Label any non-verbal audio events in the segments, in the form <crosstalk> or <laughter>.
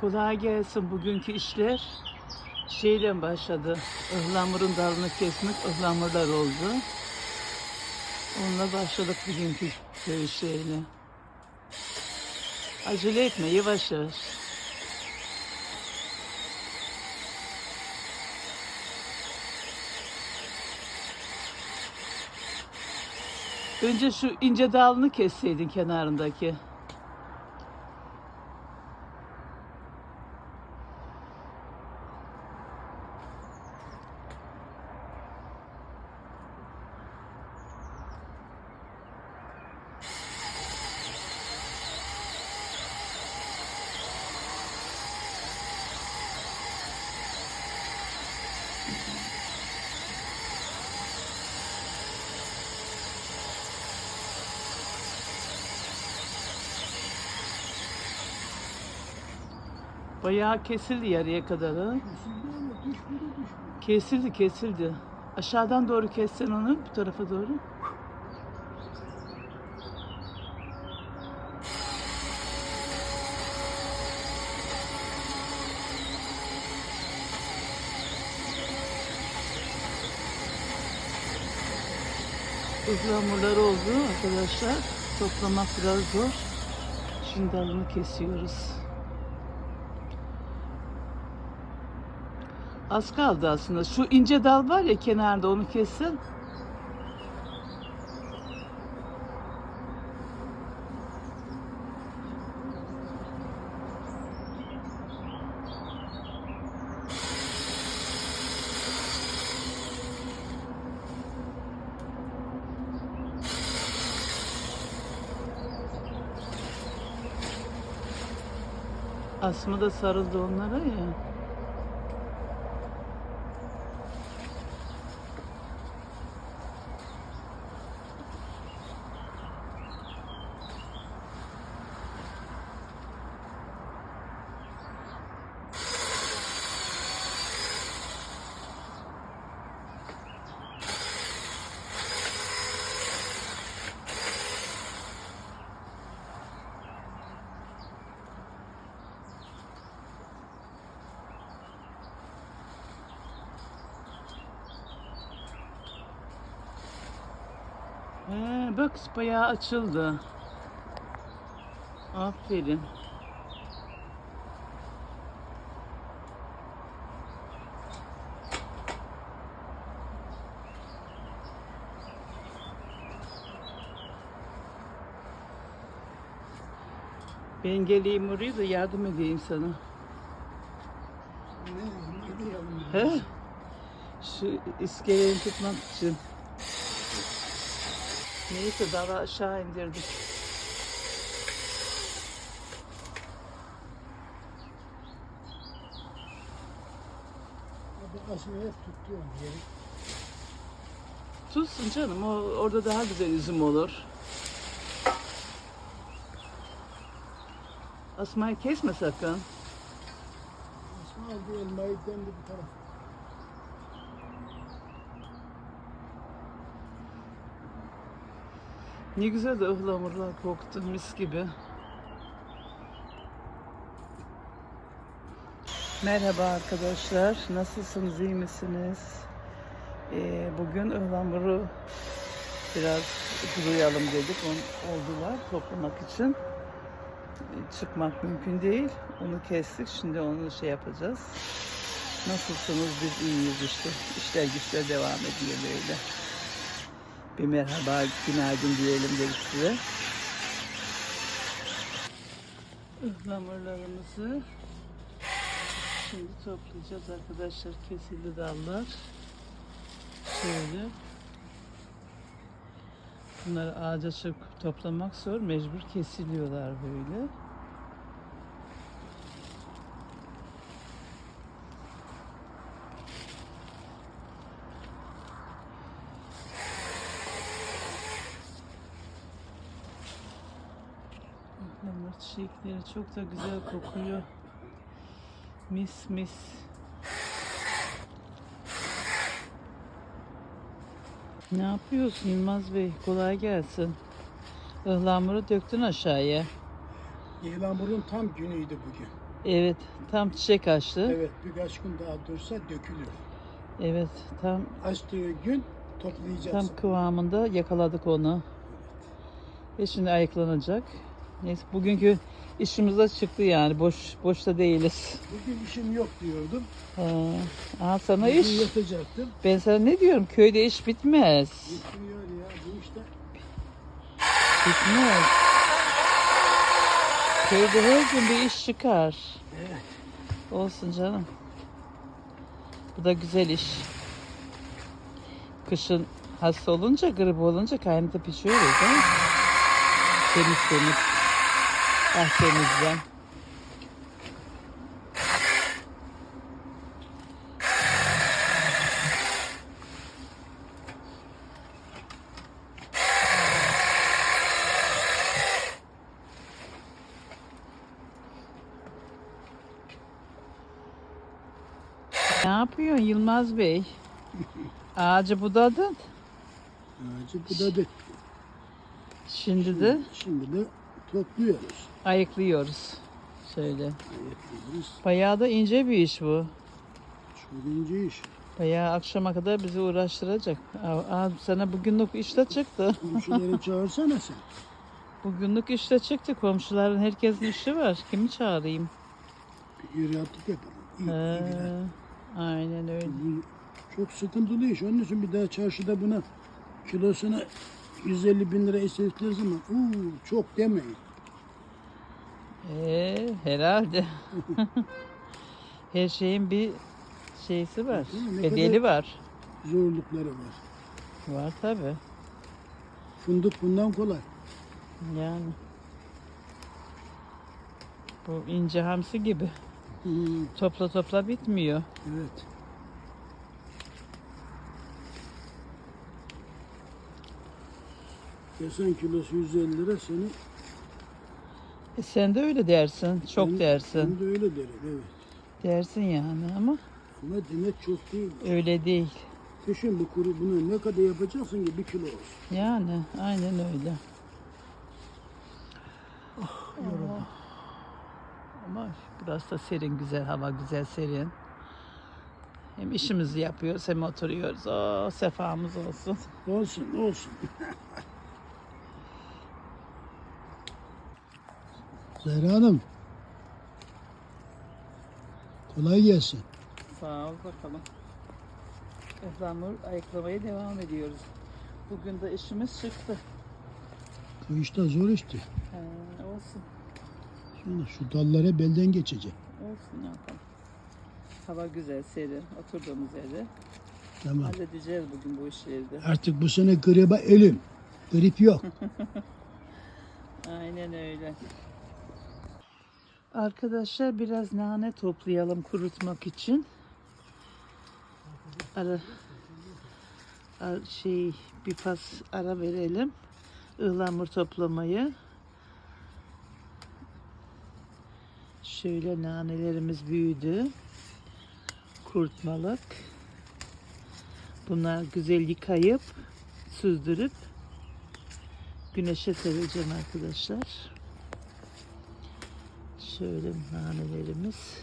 Kolay gelsin bugünkü işler. Şeyle başladı. Ihlamurun dalını kesmek ıhlamurlar oldu. Onunla başladık bugünkü köy. Acele etme yavaş yavaş. Önce şu ince dalını kesseydin kenarındaki. Bayağı kesildi yarıya kadar ha. Kesildi kesildi. Aşağıdan doğru kessen onu bu tarafa doğru. Ihlamurları oldu arkadaşlar. Toplamak biraz zor. Şimdi dalını kesiyoruz. Az kaldı aslında. Şu ince dal var ya kenarda onu kesin. Asma da sarıldı onlara ya. He, bak bayağı açıldı. Aferin. Ben geleyim oraya da yardım edeyim sana. He? Şu iskeleyi tutmak için. Neyse dala aşağı indirdik. Hep tutuyorum yeri. Tutsun canım o orada daha güzel üzüm olur. Asmayı kesme sakın. Asma aldı elmayı demdi bu tarafa. Ne güzel de ıhlamurlar koktu mis gibi. Merhaba arkadaşlar. Nasılsınız? iyi misiniz? Ee, bugün ıhlamuru biraz kuruyalım dedik. On, oldular toplamak için. Ee, Çıkmak mümkün değil. Onu kestik. Şimdi onu şey yapacağız. Nasılsınız? Biz iyiyiz işte. İşler güçler devam ediyor böyle. Bir merhaba, günaydın diyelim dedik size. Ihlamurlarımızı şimdi toplayacağız arkadaşlar. Kesildi dallar. Şöyle. Bunları ağaca çıkıp toplamak zor. Mecbur kesiliyorlar böyle. Ihlamur çiçekleri çok da güzel kokuyor. Mis mis. Ne yapıyorsun Yılmaz Bey? Kolay gelsin. Ihlamuru döktün aşağıya. Yağmurun tam günüydü bugün. Evet, tam çiçek açtı. Evet, Evet birkaç gün daha dursa dökülür. tam Açtığı gün tam toplayacaksın. kıvamında yakaladık onu. Ve şimdi ayıklanacak. Neyse bugünkü işimiz de çıktı yani. Boş boşta değiliz. Bugün işim yok diyordum. Ha, Aa, sana Bugün iş. yatacaktım. Ben sana ne diyorum? Köyde iş bitmez. Yetmiyor ya bu işte. Bitmez. Köyde her gün bir iş çıkar. Evet. Olsun canım. Bu da güzel iş. Kışın hasta olunca, grip olunca kaynatıp pişiyoruz. Temiz temiz. Bahçemizden. Ne yapıyorsun Yılmaz Bey? Ağacı budadın. Ağacı budadık. Şimdi de Şimdi de topluyoruz. ayıklıyoruz. Şöyle. Ayıklıyoruz. Bayağı da ince bir iş bu. Çok ince iş. Bayağı akşama kadar bizi uğraştıracak. Aa, sana bugünlük işte çıktı. <laughs> Komşuları çağırsana sen. Bugünlük işte çıktı. Komşuların herkesin işi var. Kimi çağırayım? Bir iratlık yapalım. İyi, He, iyi aynen öyle. Çok sıkıntılı iş. Onun için bir daha çarşıda buna kilosuna 150 bin lira istedikleri zaman uuu çok demeyin. Ee, herhalde. <laughs> Her şeyin bir şeysi var. Ne Bedeli kadar- var. Zorlukları var. Var tabi. Fındık bundan kolay. Yani. Bu ince hamsi gibi. Hı, Topla topla bitmiyor. evet. Desen kilosu 150 lira seni E sen de öyle dersin. Çok Ben- dersin. ben de öyle derim evet. Dersin yani ama Ama demek çok değil. öyle değil. Düşün bu kuru bunu ne kadar yapacaksın ki bir kilo olsun. Yani aynen öyle. Ama- Ama burası da serin güzel hava güzel serin. Hem işimizi yapıyoruz hem oturuyoruz. O sefamız olsun. Olsun olsun. <laughs> Zehra Hanım. Kolay gelsin. Sağ ol bakalım. Ihlamur ayıklamaya devam ediyoruz. Bugün de işimiz çıktı. Bu işte zor işte. He, olsun. Şöyle şu dallara belden geçecek. Olsun ne yapalım. Hava güzel, serin. Oturduğumuz yerde. Tamam. Halledeceğiz bugün bu işleri de. Artık bu sene gribe ölüm. Grip yok. <laughs> Aynen öyle. Arkadaşlar biraz nane toplayalım kurutmak için. Ara, ar- şey bir pas ara verelim. Ihlamur toplamayı. Şöyle nanelerimiz büyüdü. Kurutmalık. Bunlar güzel yıkayıp süzdürüp güneşe sereceğim arkadaşlar. Şöyle nanelerimiz.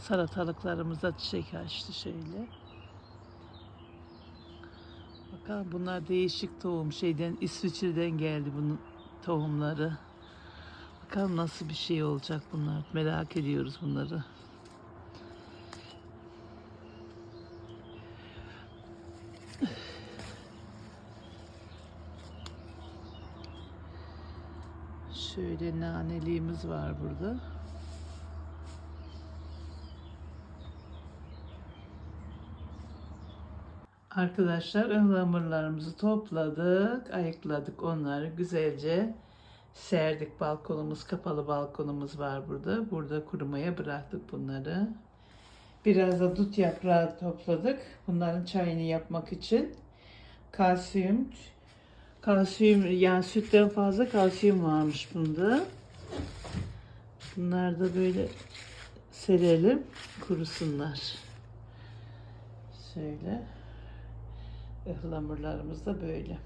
Salatalıklarımız da çiçek açtı şöyle. Bakalım bunlar değişik tohum şeyden İsviçre'den geldi bunun tohumları. Bakalım nasıl bir şey olacak bunlar. Merak ediyoruz bunları. Naneliğimiz var burada. Arkadaşlar ıhlamurlarımızı topladık, ayıkladık onları güzelce serdik. Balkonumuz kapalı balkonumuz var burada. Burada kurumaya bıraktık bunları. Biraz da dut yaprağı topladık. Bunların çayını yapmak için. Kalsiyum, kalsiyum yani sütten fazla kalsiyum varmış bunda. Bunlar da böyle serelim kurusunlar. Şöyle. Ihlamurlarımız da böyle.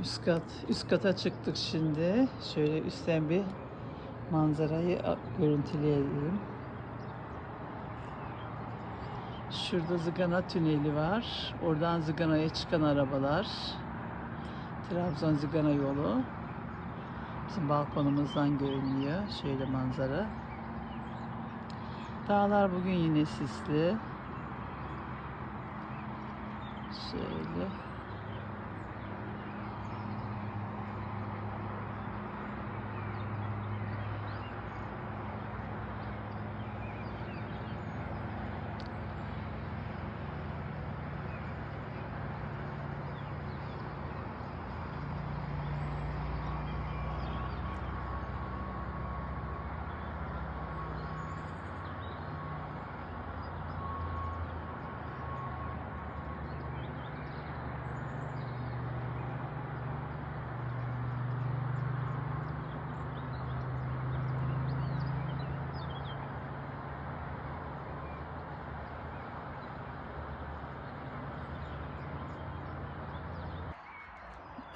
Üst kat, üst kata çıktık şimdi. Şöyle üstten bir manzarayı görüntüleyelim. Şurada Zıgana Tüneli var. Oradan Zıgana'ya çıkan arabalar. Trabzon Zıgana yolu. Bizim balkonumuzdan görünüyor. Şöyle manzara. Dağlar bugün yine sisli. Şöyle.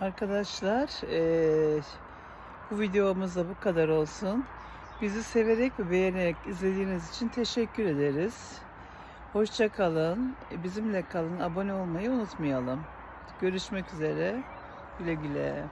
Arkadaşlar eee, bu videomuz da bu kadar olsun. Bizi severek ve beğenerek izlediğiniz için teşekkür ederiz. Hoşça kalın. Bizimle kalın. Abone olmayı unutmayalım. Görüşmek üzere. Güle güle.